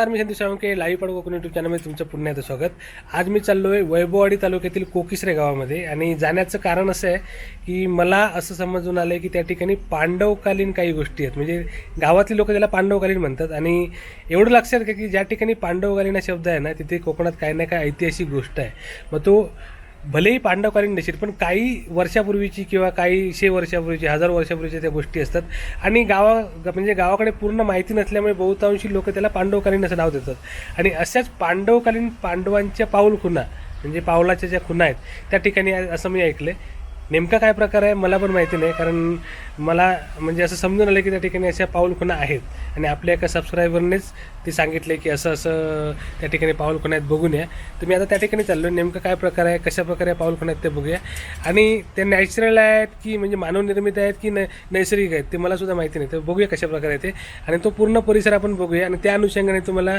नमस्कार मी संदीप साळुंके लाईव्ह पड कोकण यूट्यूब चॅनलमध्ये तुमचं पुन्हा एकदा स्वागत. आज मी चाललो आहे वैभववाडी तालुक्यातील कोकिसरे गावामध्ये आणि जाण्याचं कारण असं आहे की मला असं समजून आलं आहे की त्या ठिकाणी पांडवकालीन काही गोष्टी आहेत. म्हणजे गावातली लोक त्याला पांडवकालीन म्हणतात आणि एवढं लक्षात घ्या की ज्या ठिकाणी पांडवकालीन हा शब्द आहे ना तिथे कोकणात काही ना काही ऐतिहासिक गोष्ट आहे. मग तो भलेही पांडवकालीन नसेल पण काही वर्षापूर्वीची किंवा काही शे वर्षापूर्वीची हजार वर्षापूर्वीच्या त्या गोष्टी असतात. आणि गावा म्हणजे गावाकडे पूर्ण माहिती नसल्यामुळे बहुतांशी लोक त्याला पांडवकालीन असं नाव देतात. आणि अशाच पांडवकालीन पांडवांच्या पाऊल खुणा म्हणजे पावलाच्या ज्या खुणा आहेत त्या ठिकाणी असं मी ऐकलं नेमका काय प्रकार आहे मला पण माहिती नाही कारण मला म्हणजे असं समजून आलं की त्या ठिकाणी अशा पाऊल खुणा आहेत. आणि आपल्या एका सबस्क्रायबरनेच ते सांगितले की असं असं त्या ठिकाणी पाऊल आहेत बघून या तर मी आता त्या ठिकाणी चाललो नेमकं काय प्रकार आहे कशा प्रकारे पाऊल आहेत ते बघूया. आणि ते नॅचरल आहेत की म्हणजे मानवनिर्मित आहेत की न नैसर्गिक आहेत ते मला सुद्धा माहिती नाही. तर बघूया कशा प्रकारे आहे ते. आणि तो पूर्ण परिसर आपण बघूया. आणि त्या अनुषंगाने तुम्हाला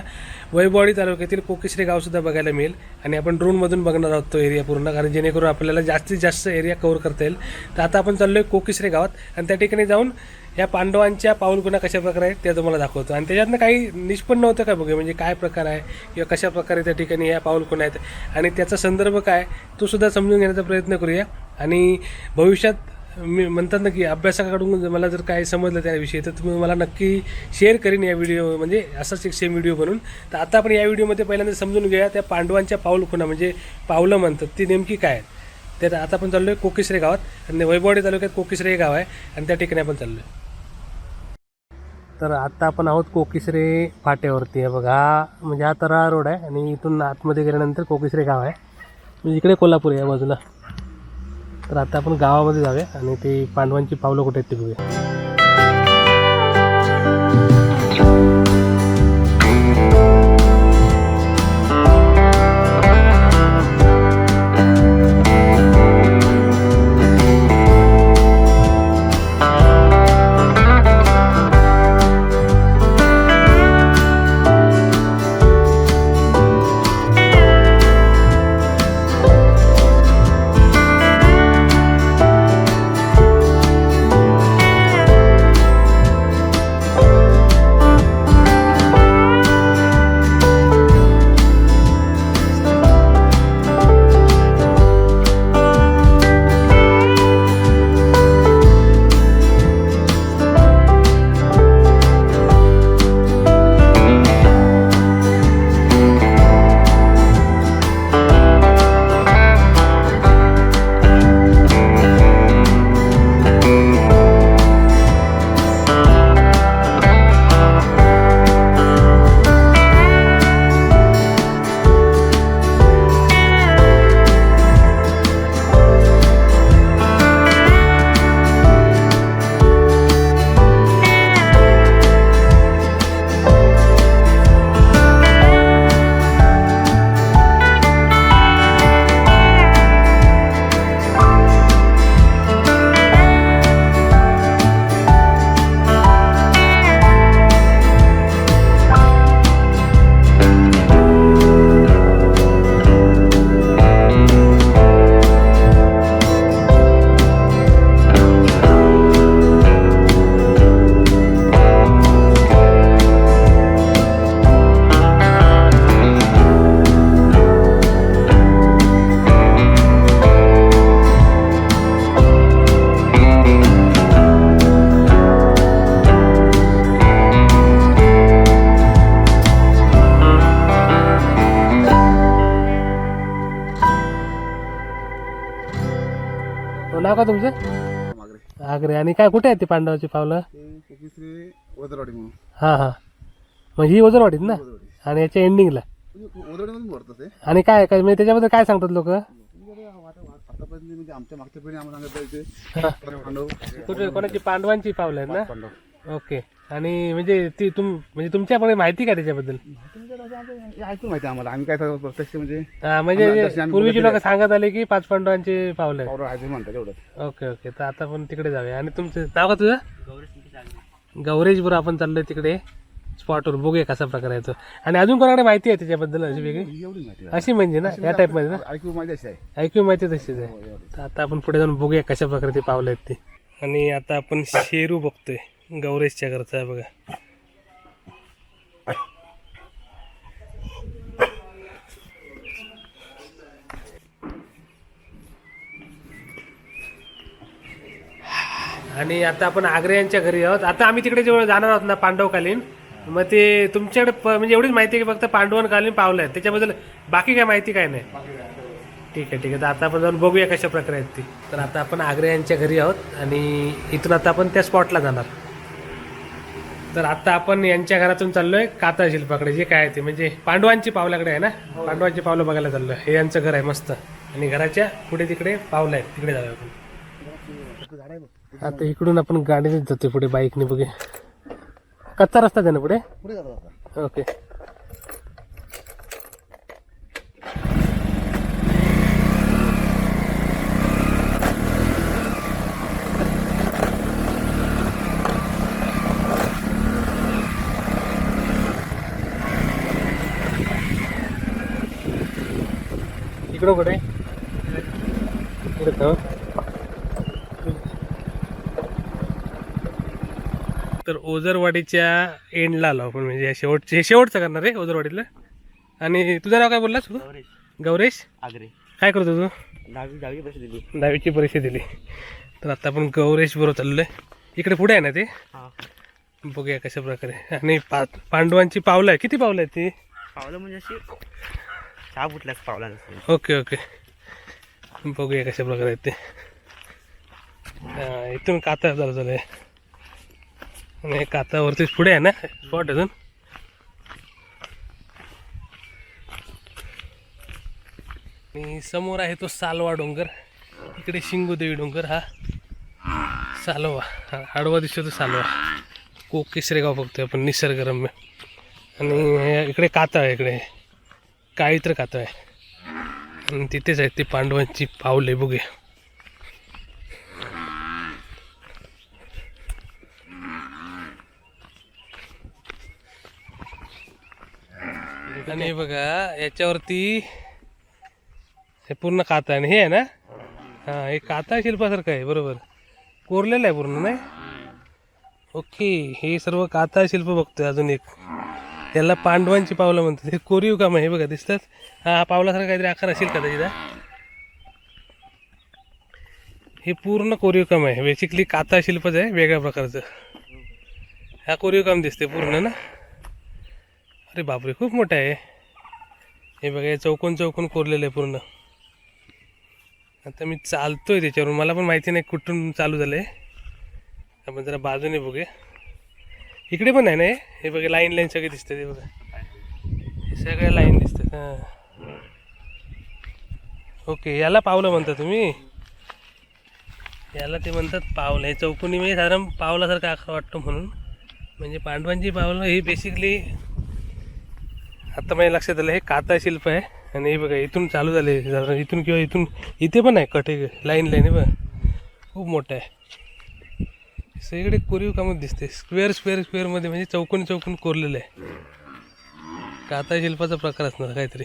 वैभववाडी तालुक्यातील कोकेश्री गावसुद्धा बघायला मिळेल. आणि आपण ड्रोनमधून बघणार आहोत तो एरिया पूर्ण कारण जेणेकरून आपल्याला जास्तीत जास्त एरिया कव्हर करता येईल. तर आता आपण चाललो आहे कोकेश्री गावात. आणि त्या ठिकाणी जाऊन या पांडवांच्या पाऊलगुणा कशा प्रकारे आहेत ते तुम्हाला दाखवतो. आणि त्याच्यातनं काही निष्पन्न होतं का बघूया? म्हणजे काय प्रकार आहे? किंवा कशा प्रकारे त्या ठिकाणी या पाऊलखुणा आहेत? आणि त्याचा संदर्भ काय? तो सुद्धा समजून घेण्याचा प्रयत्न करूया. आणि भविष्यात मी म्हणतात ना की अभ्यासाकडून मला जर काय समजलं त्याविषयी तर तुम्ही मला नक्की शेअर करीन या व्हिडिओ म्हणजे असाच एक सेम व्हिडिओ बनून. तर आता आपण या व्हिडिओमध्ये पहिल्यांदा समजून घेऊया त्या पांडवांच्या पाऊलखुणा म्हणजे पावलं म्हणतात ती नेमकी काय आहेत? त्यात आता आपण चाललो आहे कोकिसरे गावात. आणि वैभववाडी तालुक्यात कोकिसरे हे गाव आहे. आणि त्या ठिकाणी आपण चाललो आहे तर आत्ता आपण आहोत कोकिसरे फाट्यावरती. आहे बघा म्हणजे हा तरा रोड आहे आणि इथून आतमध्ये गेल्यानंतर कोकिसरे गाव आहे. म्हणजे इकडे कोल्हापूर आहे बाजूला. तर आता आपण गावामध्ये जाऊया आणि ते पांडवांची पावलं कुठे आहेत ते बघूया. नाव का तुमचं? मागरे आग्रे. आणि काय कुठे आहेत ते पांडवाची पावलं? म्हणून. हां हां. मग ही वजनवाडीत ना? आणि याच्या एंडिंगला म्हणजे वदरवाडीमधून भरतं ते. आणि काय काय म्हणजे त्याच्याबद्दल काय सांगतात लोक? म्हणजे आता- आतापर्यंत म्हणजे आमच्या मागच्या पिढी आम्हाला सांगितलं ते पांडव. कुठे कोणाची पांडवांची पावलं आहेत ना? पांडव. ओके. आणि म्हणजे ती तुम म्हणजे तुमच्याकडे माहिती काय त्याच्याबद्दल? हे ऐकून माहिती आहे आम्हाला. आम्ही काय सांगतो प्रत्यक्ष म्हणजे हा, म्हणजे आम्हाला दर्शन पूर्वीची लोक सांगत आले की पाच पांडवांचे पावलं. आहे म्हणतात एवढं ओके ओके. तर आता आपण तिकडे जाऊया. आणि तुमचं नाव का तुझं? गौरेश बरोबर आपण चाललोय तिकडे. स्पॉटवर बघूया कसा प्रकार आहे तो. आणि अजून कोणाकडे माहिती आहे त्याच्याबद्दल अशी वेगळी? एवढी माहिती आहे. अशी म्हणजे ना या टाईपमध्ये ना? ऐकू माहिती अशी आहे. ऐकू माहिती तशीच आहे. हो. तर आता आपण पुढे जाऊन बघूया कशा प्रकारे ते पावलं आहेत ते. आणि आता आपण शेरू बघतोय गौरेशच्या घरचा बघा. आणि आता आपण आग्रे यांच्या घरी आहोत. आता आम्ही तिकडे जेव्हा जाणार आहोत ना पांडवकालीन. मग ते तुमच्याकडे प- म्हणजे एवढीच माहिती आहे की फक्त पांडवनकालीन पावलं आहेत. त्याच्याबद्दल बाकी काय माहिती काय नाही? ठीक आहे ठीक आहे. तर आता आपण जाऊन बघूया कशा प्रकारे आहेत ती. तर आता आपण आग्रे यांच्या घरी आहोत आणि इथून आता आपण त्या स्पॉटला जाणार. तर आता आपण यांच्या घरातून चाललोय काता शिल्पाकडे जे काय आहे ते. म्हणजे पांडवांची पावलाकडे आहे ना? पांडवांची पावलं बघायला चाललोय. हे यांचं घर आहे मस्त. आणि घराच्या पुढे तिकडे पावलं आहेत. तिकडे जाऊया आपण. आहे आता इकडून आपण गाडीनेच जातोय पुढे बाईकने बघे कच्चा रस्ता ना पुढे? जातो ओके. इकडं कुठे? इकडे तर ओझरवाडीच्या एंडला आलो आपण म्हणजे या शेवटचे हे शेवटचं करणार आहे ओझरवाडीतलं. आणि तुझं नाव काय बोललास तू? गौरेश. आगरे. काय करतो तू? दहावी दहावी पैसे दिली. दहावीची परीक्षा दिली. तर आता आपण गौरेश बरोबर चाललोय. इकडे पुढे आहे ना ते? बघूया कशा प्रकारे. आणि पा पांडवांची पावलं आहे किती पावलं आहेत ती? पावलं म्हणजे अशी चहा फुटल्यास पावला ओके ओके. बघूया कशा प्रकारे आहेत ते. हा, इथून काता चालू झालं आहे आणि कातावरतीच पुढे आहे ना? स्पॉट अजून. आणि समोर आहे तो सालवा डोंगर. इकडे शिंगोदेवी डोंगर हा. सालवा. हा आडवा दिसतो तो सालवा. कोकेश्रे गाव बघतोय आपण निसर्गरम्य. आणि इकडे काता आहे इकडे. काळीत्र कातळ आहे. आणि तिथेच आहेत ती पांडवांची पावले बघूया. आणि हे बघा याच्यावरती हे पूर्ण काता आहे आणि हे आहे ना? हा हे काता शिल्पासारखं आहे बरोबर. कोरलेलं आहे पूर्ण नाही? ओके हे सर्व काता शिल्प बघतोय अजून एक. त्याला पांडवांची पावलं म्हणतात. हे कोरीव काम आहे बघा दिसतात? हा पावलासारखा काहीतरी आकार असेल का त्याची हे पूर्ण कोरीव काम आहे. बेसिकली काता शिल्पच आहे वेगळ्या प्रकारचं. हा कोरीव काम दिसते पूर्ण ना? अरे बापरे खूप मोठं आहे. हे बघा हे चौकोन चौकोन कोरलेलं आहे पूर्ण. आता मी चालतोय त्याच्यावरून. मला पण माहिती नाही कुठून चालू झालं आहे आपण जरा बाजूने बघूया. इकडे पण आहे ना हे? बघा लाईन लाईन सगळे दिसतात हे बघा. सगळ्या लाईन दिसतात हां. ओके याला पावलं म्हणता तुम्ही? याला ते म्हणतात पावलं. हे चौकोनी म्हणजे साधारण पावलासारखं आकार वाटतो म्हणून. म्हणजे पांडवांची पावलं ही बेसिकली आता माझ्या लक्षात आलं हे काता शिल्प आहे. आणि हे बघा इथून चालू झाले. इथून किंवा इथून इथे पण आहे कटे लाईन लाईन हे बघा. खूप मोठं आहे. सगळीकडे कोरीव कामच दिसते. स्क्वेअर स्क्वेअर स्क्वेअरमध्ये म्हणजे चौकोन चौकोन कोरलेलं आहे. काता शिल्पाचा प्रकार असणार काहीतरी.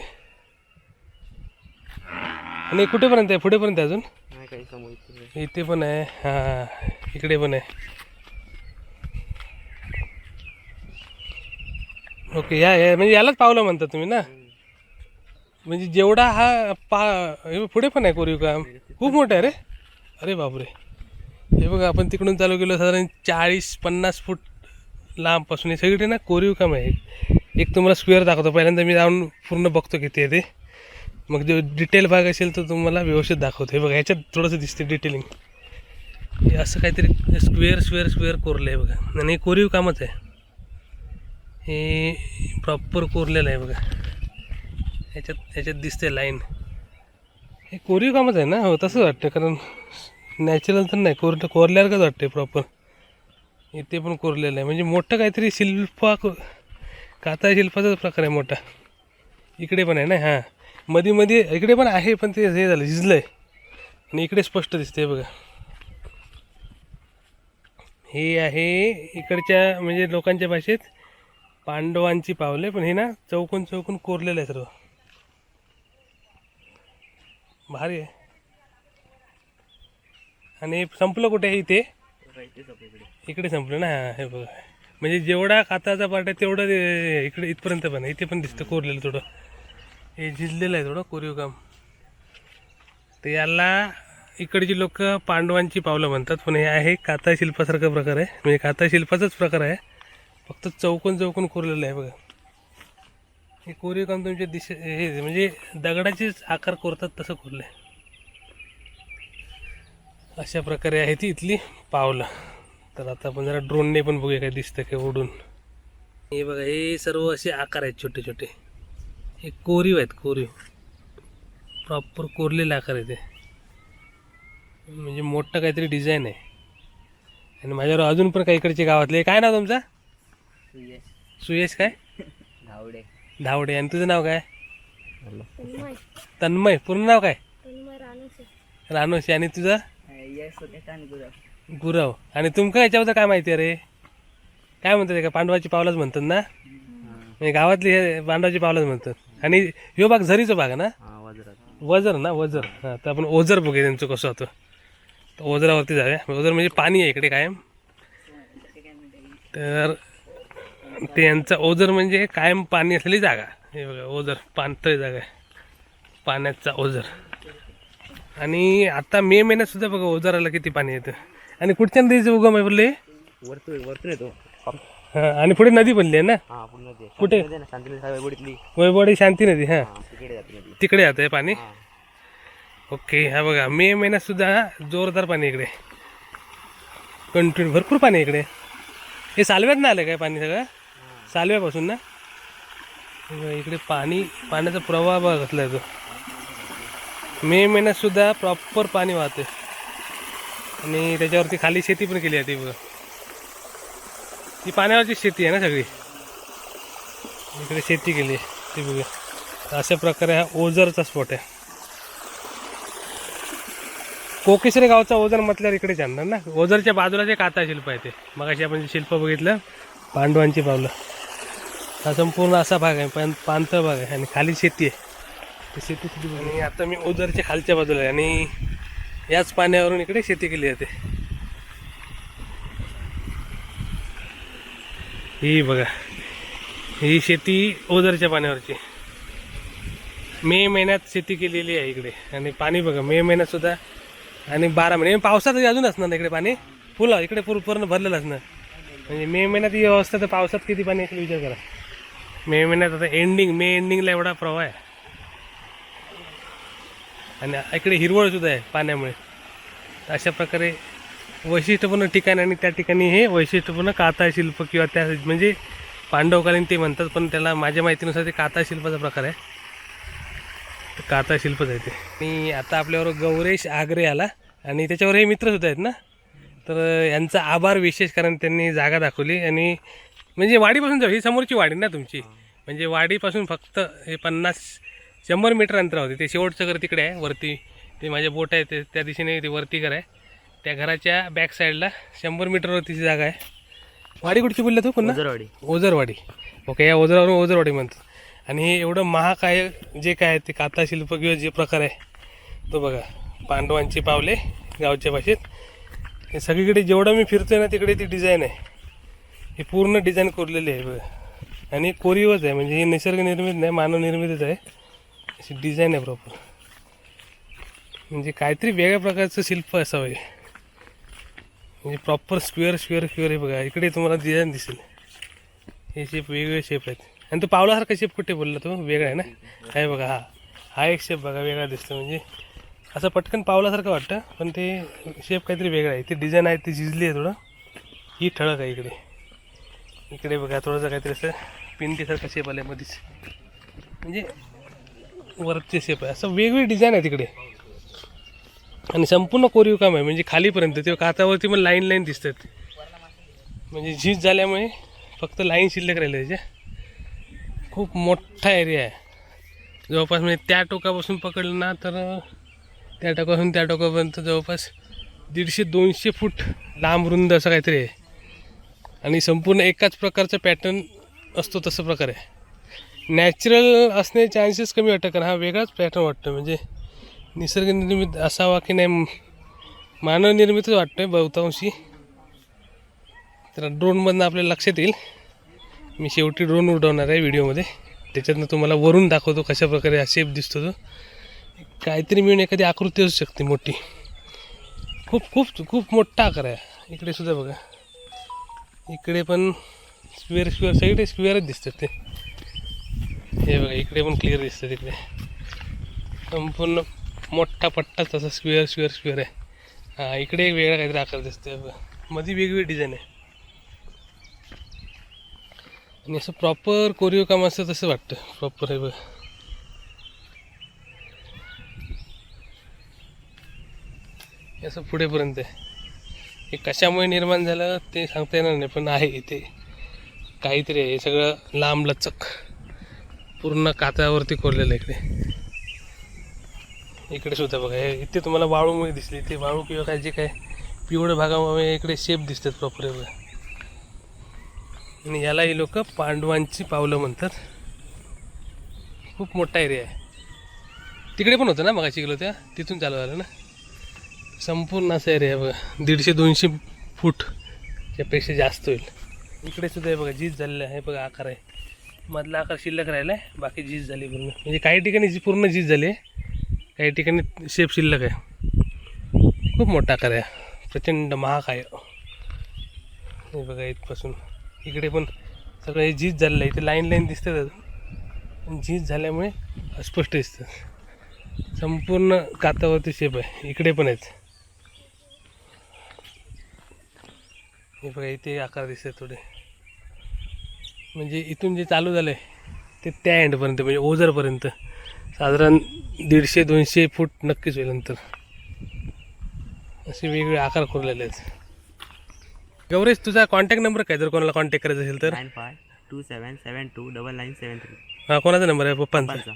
आणि कुठेपर्यंत आहे? पुढेपर्यंत आहे अजून. इथे पण आहे. हां इकडे पण आहे. ओके या या- म्हणजे यालाच पावलं म्हणता तुम्ही ना? म्हणजे जेवढा हा पा हे पुढे पण आहे कोरीव काम. खूप मोठं आहे रे. अरे बापरे. हे बघा आपण तिकडून चालू केलं साधारण चाळीस पन्नास फूट लांबपासून. हे सगळीकडे ना कोरीव काम आहे. एक तुम्हाला स्क्वेअर दाखवतो. पहिल्यांदा मी जाऊन पूर्ण बघतो किती आहे ते. मग जो डिटेल भाग असेल तर तुम्हाला व्यवस्थित दाखवतो. हे बघा ह्याच्यात थोडंसं दिसते डिटेलिंग हे असं काहीतरी स्क्वेअर स्क्वेअर स्क्वेअर कोरलं आहे बघा. आणि हे कोरीव कामच आहे. हे प्रॉपर कोरलेलं आहे बघा. ह्याच्यात ह्याच्यात दिसते लाईन हे कोरीव कामच आहे ना? हो तसंच वाटतं कारण नॅचरल तर नाही कोर कोरल्यासारखंच वाटते प्रॉपर इथे पण कोरलेलं आहे. म्हणजे मोठं काहीतरी शिल्पा काता शिल्पाचाच प्रकार आहे मोठा. इकडे पण आहे ना? हां. मध्ये मध्ये इकडे पण आहे पण ते हे झालं झिजलं आहे आणि इकडे स्पष्ट दिसते बघा. हे आहे इकडच्या म्हणजे लोकांच्या भाषेत पांडवांची पावले पण हे ना चौकोन चौकोन कोरलेलं आहे सर्व भारी आहे. आणि संपलं कुठे आहे इथे? इकडे संपलं ना हे बघा. म्हणजे जेवढा काताचा पार्ट आहे तेवढं इकडे इथपर्यंत पण आहे. इथे पण दिसतं कोरलेलं थोडं. हे झिजलेलं आहे थोडं कोरीव काम. तर याला इकडची लोक पांडवांची पावलं म्हणतात पण हे आहे काता शिल्पासारखा प्रकार आहे. म्हणजे काता शिल्पाचाच प्रकार आहे. फक्त चौकोन चौकोन कोरलेलं आहे बघा. हे कोरीव काम तुमच्या दिशे हे म्हणजे दगडाचेच आकार कोरतात तसं कोरलं आहे अशा प्रकारे आहे ती इथली पावलं. तर आता आपण जरा ड्रोनने पण बघूया काय दिसतं काय उडून हे बघा हे सर्व असे आकार आहेत छोटे छोटे. हे कोरीव आहेत कोरीव. प्रॉपर कोरलेले आकार आहे ते म्हणजे मोठं काहीतरी डिझाईन आहे. आणि माझ्यावर अजून पण काही इकडचे गावातले काय नाव तुमचा? सुयश. काय? धावडे. धावडे. आणि तुझं नाव काय? तन्मय. पूर्ण नाव काय? रानोशी आणि तुझं? गुरव. आणि तुमका याच्याबद्दल काय माहिती आहे रे? काय म्हणतात ते का पांडवाची पावलंच म्हणतात ना? म्हणजे गावातली हे पांडवाची पावलंच म्हणतात. आणि ह्यो भाग झरीचा भाग आहे ना? हा वजर ना वजर. हां तर आपण ओझर बघूया त्यांचं कसं होतं. तर ओझरावरती जाऊया. ओझर म्हणजे पाणी आहे इकडे कायम. तर ते यांचं ओझर म्हणजे कायम पाणी असलेली जागा. हे बघा ओझर पाणथळ जागा आहे. पाण्याचा ओझर. आणि आता मे महिन्यात सुद्धा बघा ओझराला किती पाणी येतं. आणि कुठच्या नदीचं उगम आहे बोलले? वरतून वरतून येतो. हां आणि पुढे नदी बनली आहे ना? हा पुढे नदी आहे. कुठे? शांती नदी आहे ना शांती नदी शांती हां. हा तिकडे जाते नदी. तिकडे जात आहे पाणी? हा. ओके हा बघा मे महिन्यात सुद्धा जोरदार पाणी इकडे. कंटिन्यू भरपूर पाणी आहे इकडे. हे सालव्यात ना आलं काय पाणी सगळं? सालव्यापासून ना? इकडे पाणी पाण्याचा प्रवाह बघितला आहे तो मे महिन्यात सुद्धा प्रॉपर पाणी वाहते आणि त्याच्यावरती खाली शेती पण केली आहे ती बघा. ती पाण्यावरची शेती आहे ना सगळी? इकडे शेती केली आहे. ती बघा. अशा प्रकारे हा ओझरचा स्पॉट आहे. कोकेश्वरी गावचा ओझर म्हटल्यावर इकडे जाणार ना? ओझरच्या बाजूला जे काता शिल्प आहे ते. मग आपण जे शिल्प बघितलं पांडवांची पावलं. हा संपूर्ण असा भाग आहे पान पाणथळ भाग आहे आणि खाली शेती आहे. ते शेती किती आणि आता मी ओझरच्या खालच्या बाजूला आहे आणि याच पाण्यावरून इकडे शेती केली जाते. ही बघा ही शेती ओझरच्या पाण्यावरची मे महिन्यात शेती केलेली आहे इकडे. आणि पाणी बघा मे महिन्यात सुद्धा आणि बारा महिने पावसात अजून असणार इकडे पाणी. फुल इकडे पूर पूर्ण भरलेलं असणार. म्हणजे मे महिन्यात ही अवस्था तर पावसात किती पाणी विचार करा. मे महिन्यात आता एंडिंग मे एंडिंगला एवढा प्रवाह आहे. आणि इकडे हिरवळ सुद्धा आहे पाण्यामुळे. अशा प्रकारे वैशिष्ट्यपूर्ण ठिकाण आणि त्या ठिकाणी हे वैशिष्ट्यपूर्ण काता शिल्प किंवा त्या म्हणजे पांडवकालीन ते म्हणतात पण त्याला माझ्या माहितीनुसार ते काता शिल्पाचा प्रकार आहे. काता शिल्पच आहे ते. आणि आता आपल्यावर गौरेश आगरे आला आणि त्याच्यावर हे मित्र सुद्धा आहेत ना? तर यांचा आभार विशेष कारण त्यांनी जागा दाखवली आणि म्हणजे वाडीपासून जाऊ ही समोरची वाडी ना तुमची. म्हणजे वाडीपासून फक्त हे पन्नास शंभर मीटर अंतर होते. ते शेवटचं घर तिकडे आहे वरती. ते माझे बोट आहे ते त्या दिशेने ते वरती घर आहे. त्या घराच्या बॅक साईडला शंभर मीटरवरतीची जागा आहे. वाडी कुठची बोलल्या तू पुन्हा? वज्रवाडी ओझरवाडी. ओके या ओझरावरून ओझरवाडी म्हणतात आणि हे एवढं महाकाय जे काय आहे ते काता शिल्प किंवा जे प्रकार आहे तो बघा. पांडवांची पावले गावच्या भाषेत. हे सगळीकडे जेवढं मी फिरतोय ना तिकडे ती डिझाईन आहे. हे पूर्ण डिझाईन कोरलेली आहे बघा. आणि कोरीवच आहे म्हणजे हे निसर्गनिर्मित नाही मानवनिर्मितच आहे. अशी डिझाईन आहे प्रॉपर म्हणजे काहीतरी वेगळ्या प्रकारचं शिल्प असावं हे. म्हणजे प्रॉपर स्क्वेअर स्क्वेअर स्क्वेअर आहे बघा. इकडे तुम्हाला डिझाईन दिसेल. हे शेप वेगवेगळे शेप आहेत. आणि तो पावलासारखा शेप कुठे बोलला तो? वेगळा आहे ना? आहे बघा हा. हा एक शेप बघा वेगळा दिसतो. म्हणजे असं पटकन पावलासारखं वाटतं पण ते शेप काहीतरी वेगळा आहे. ते डिझाईन आहे ती झिजली आहे थोडं. ही ठळक आहे इकडे. इकडे बघा थोडंसं काहीतरी असं पिंटीसारखा शेप आला मध्येच म्हणजे वरचे शेप आहे. असं वेगवेगळी डिझाईन आहे तिकडे. आणि संपूर्ण कोरीव काम आहे. म्हणजे खालीपर्यंत ते काचावरती मग लाईन लाईन दिसतात. म्हणजे झीज झाल्यामुळे फक्त लाईन शिल्लक राहिले त्याच्या खूप मोठा एरिया आहे. जवळपास म्हणजे त्या टोकापासून पकडलं ना तर त्या टोकापासून त्या टोकापर्यंत जवळपास दीडशे दोनशे फूट लांब रुंद असं काहीतरी आहे. आणि संपूर्ण एकाच प्रकारचा पॅटर्न असतो तसं प्रकारे. नॅचरल असणे चान्सेस कमी वाटतं कारण हा वेगळाच पॅटर्न वाटतो म्हणजे निसर्गनिर्मित असावा की नाही मानवनिर्मितच वाटतो आहे बहुतांशी. तर ड्रोनमधनं आपल्याला लक्षात येईल. मी शेवटी ड्रोन उडवणार आहे व्हिडिओमध्ये. त्याच्यातनं तुम्हाला वरून दाखवतो कशाप्रकारे हा शेप दिसतो तो. काहीतरी मिळून एखादी आकृती असू शकते मोठी. खूप खूप खूप मोठा आकार आहे. इकडे सुद्धा बघा. इकडे पण स्क्वेअर स्क्वेअर सगळे स्क्वेअरच दिसतात ते. हे बघा इकडे पण क्लिअर दिसतं तिकडे संपूर्ण मोठा पट्टा तसा स्क्वेअर स्क्वेअर स्क्वेअर आहे. हां इकडे एक वेगळा काहीतरी आकार दिसतोय बघा. मध्ये वेगवेगळी डिझाईन आहे. आणि असं प्रॉपर कोरिओ काम असतं तसं वाटतं. प्रॉपर आहे बघा. असं पुढेपर्यंत आहे. हे कशामुळे निर्माण झालं ते सांगता येणार नाही पण आहे इथे. काहीतरी आहे हे सगळं लांब लचक. पूर्ण कातळावरती कोरलेलं आहे इकडे. इकडे सुद्धा बघा हे इथे तुम्हाला वाळूमुळे दिसली ते वाळू किंवा काय जे काय पिवळं भागामुळे इकडे शेप दिसतात प्रॉपर एवढं. आणि याला ही लोक पांडवांची पावलं म्हणतात. खूप मोठा एरिया आहे. तिकडे पण होतं ना मग शिकलो त्या तिथून चालू झालं ना? संपूर्ण असं एरिया आहे बघा. दीडशे दोनशे फूट त्यापेक्षा जास्त होईल. इकडे सुद्धा हे बघा झीज झालेलं आहे. बघा आकार आहे. मधला आकार शिल्लक राहिला आहे. बाकी झीज झाली पूर्ण. म्हणजे काही ठिकाणी जी पूर्ण झीज झाली आहे. काही ठिकाणी शेप शिल्लक आहे. खूप मोठा आकार आहे. प्रचंड महाग आहे. हे बघा इथपासून. इकडे पण सगळं हे झीज झालेलं आहे. इथे लाईन लाईन दिसतात. पण झीज झाल्यामुळे अस्पष्ट दिसतं संपूर्ण कातावरती शेप आहे. इकडे पण आहेत. हे बघा इथे आकार दिसतात थोडे. म्हणजे इथून जे चालू झालं आहे ते त्या एंडपर्यंत म्हणजे ओझरपर्यंत साधारण दीडशे दोनशे फूट नक्कीच होईल नंतर असे वेगवेगळे आकार कोरलेले आहेत. गौरेश तुझा कॉन्टॅक्ट नंबर काय? जर कोणाला कॉन्टॅक्ट करायचा असेल तर? Nine five two seven seven two double nine seven three हा कोणाचा नंबर आहे? पप्पांचा. पंचा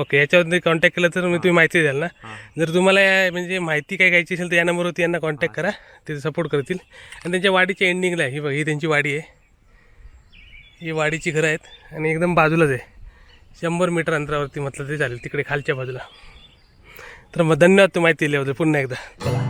ओके याच्यावरती कॉन्टॅक्ट केला तर मी तुम्ही माहिती द्याल ना? जर तुम्हाला या- म्हणजे माहिती काय घ्यायची असेल तर या नंबरवरती यांना कॉन्टॅक्ट करा. ते सपोर्ट करतील. आणि त्यांच्या वाडीच्या एंडिंगला आहे. ही बघ ही त्यांची वाडी आहे. ही वाडीची घरं आहेत. आणि एकदम बाजूलाच आहे. शंभर मीटर अंतरावरती म्हटलं तरी चालेल. तिकडे खालच्या बाजूला. तर मग धन्यवाद तू माहिती दिल्याबद्दल पुन्हा एकदा.